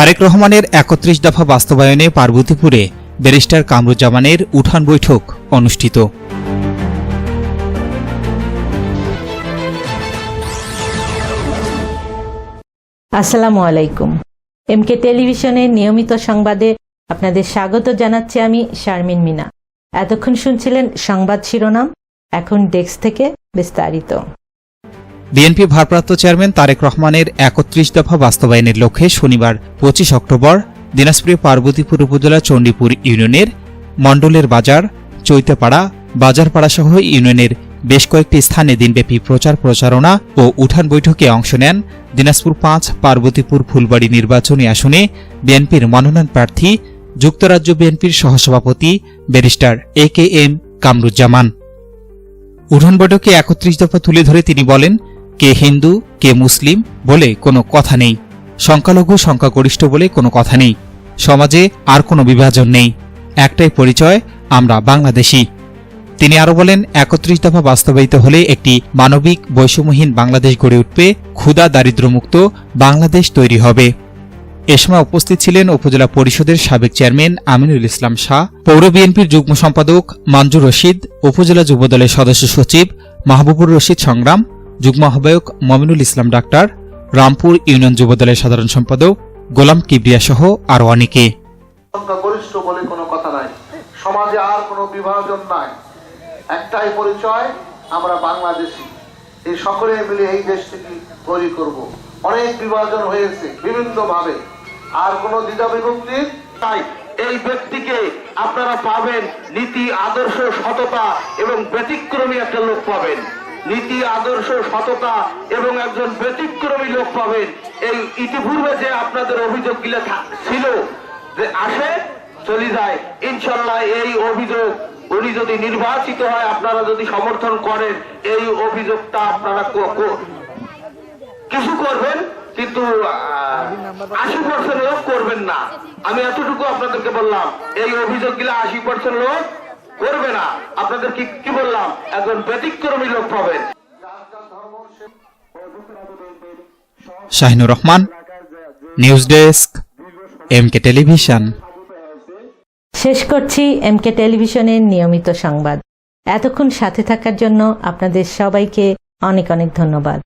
তারেক রহমানের একত্রিশ দফা বাস্তবায়নে পার্বতীপুরে ব্যারিস্টার কামরুজ্জামানের উঠান বৈঠক অনুষ্ঠিত। আসসালামু আলাইকুম। এমকে টেলিভিশনের নিয়মিত সংবাদে আপনাদের স্বাগত জানাচ্ছি আমি শারমিন মিনা। এতক্ষণ শুনছিলেন সংবাদ শিরোনাম, এখন ডেস্ক থেকে বিস্তারিত। বিএনপি ভারপ্রাপ্ত চেয়ারম্যান তারেক রহমানের একত্রিশ দফা বাস্তবায়নের লক্ষ্যে শনিবার পঁচিশ অক্টোবর দিনাজপুরে পার্বতীপুর উপজেলা চণ্ডীপুর ইউনিয়নের মণ্ডলের বাজার, চৈতেপাড়া বাজারপাড়াসহ ইউনিয়নের বেশ কয়েকটি স্থানে দিনব্যাপী প্রচার প্রচারণা ও উঠান বৈঠকে অংশ নেন দিনাজপুর পাঁচ, পার্বতীপুর ফুলবাড়ি নির্বাচনী আসনে বিএনপির মনোনয়ন প্রার্থী, যুক্তরাজ্য বিএনপির সহসভাপতি barrister A K M Kamruzzaman. উঠান বৈঠকে একত্রিশ দফা তুলে ধরে তিনি বলেন কে হিন্দু, কে মুসলিম বলে কোনো কথা নেই। সংখ্যালঘু, সংখ্যাগরিষ্ঠ বলে কোনো কথা নেই। সমাজে আর কোনো বিভাজন নেই। একটাই পরিচয়, আমরা বাংলাদেশি। তিনি আরও বলেন একত্রিশ দফা বাস্তবায়িত হলে একটি মানবিক, বৈষম্যহীন বাংলাদেশ গড়ে উঠবে ক্ষুদা দারিদ্র্যমুক্ত বাংলাদেশ তৈরি হবে। এ সময় উপস্থিত ছিলেন উপজেলা পরিষদের সাবেক চেয়ারম্যান আমিনুল ইসলাম শাহ, পৌর বিএনপির যুগ্ম সম্পাদক মঞ্জুর রশিদ, উপজেলা যুবদলের সদস্য সচিব মাহবুবুর রশিদ সংগ্রাম যুগ্ম আহ্বায়ক মমিনুল ইসলাম ডাক্তার, রামপুর ইউনিয়ন যুবদলের সাধারণ সম্পাদক গোলাম কিবরিয়া সহ আরও অনেকে। সমাজে আর কোনো বিভাজন নাই। একটাই পরিচয়, আমরা বাংলাদেশি। এই সকলে মিলে এই তৈরি করব। অনেক বিভাজন হয়েছে বিভিন্ন ভাবে আর কোনো দ্বিধা বিভক্তির তাই এই ব্যক্তিকে আপনারা পাবেন নীতি, আদর্শ, সততা এবং ব্যতিক্রমী একটা লোক পাবেন। নীতি, আদর্শ, সততা এবং একজন ব্যতিক্রমী লোক পাবেন। এই ইতিপূর্বে যে আপনাদের অভিযোগগুলো ছিল যে আসে, চলে যায়। ইনশাল্লাহ এই অভিযোগ উনি যদি নির্বাচিত হয়, আপনারা যদি সমর্থন করেন, এই অভিযোগটা আপনারা কিছু করবেন, কিন্তু আশি পার্সেন্ট লোক করবেন না। আমি এতটুকু আপনাদেরকে বললাম, এই অভিযোগগুলো আশি পার্সেন্ট লোক করবে না। আপনাদের কি কি বললাম? একজন ব্যতিক্রমী লোক পাবেন। Shahinur Rahman news desk MK television. শেষ করছি এমকে টেলিভিশনের নিয়মিত সংবাদ। এতক্ষণ সাথে থাকার জন্য আপনাদের সবাইকে অনেক অনেক ধন্যবাদ।